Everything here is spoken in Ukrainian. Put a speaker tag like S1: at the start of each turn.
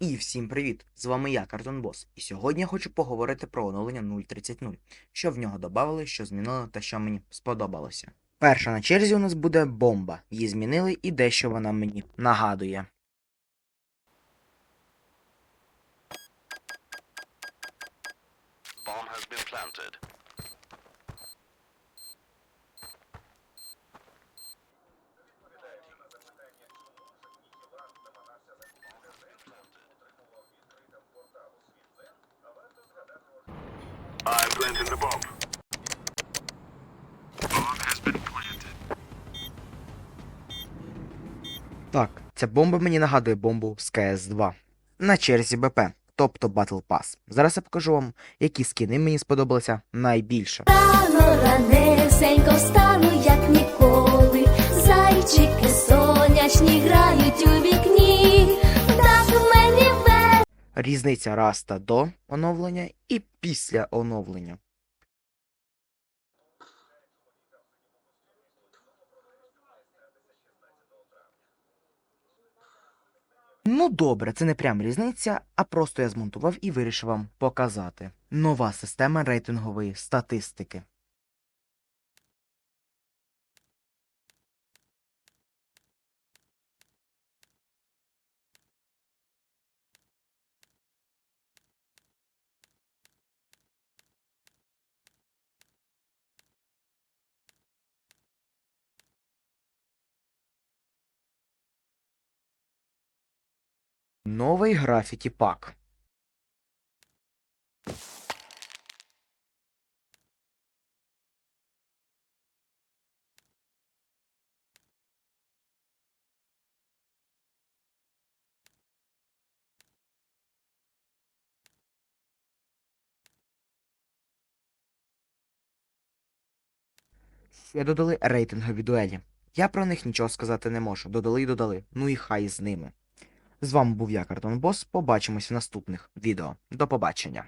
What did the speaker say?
S1: І всім привіт! З вами я, Картон Бос. І сьогодні я хочу поговорити про оновлення 0.30.0, що в нього додали, що змінили та що мені сподобалося. Перша на черзі у нас буде бомба. Її змінили і дещо вона мені нагадує.
S2: Bomb has been planted. Planting the bomb. Bomb has been planted.
S1: Так, ця бомба мені нагадує бомбу з КС2. На черзі БП, тобто Battle Pass. Зараз я покажу вам, які скіни мені сподобалися найбільше.
S3: Рано ранесенько встану, як ніколи. Зайчики сонячні грають у
S1: Різниця раста до оновлення і після оновлення. Ну добре, це не прям різниця, а просто я змонтував і вирішив вам показати. Нова система рейтингової статистики. Новий графіті пак. Ще додали рейтингові дуелі. Я про них нічого сказати не можу. Додали і додали. Ну і хай з ними. З вами був я, Картон Бос. Побачимось в наступних відео. До побачення.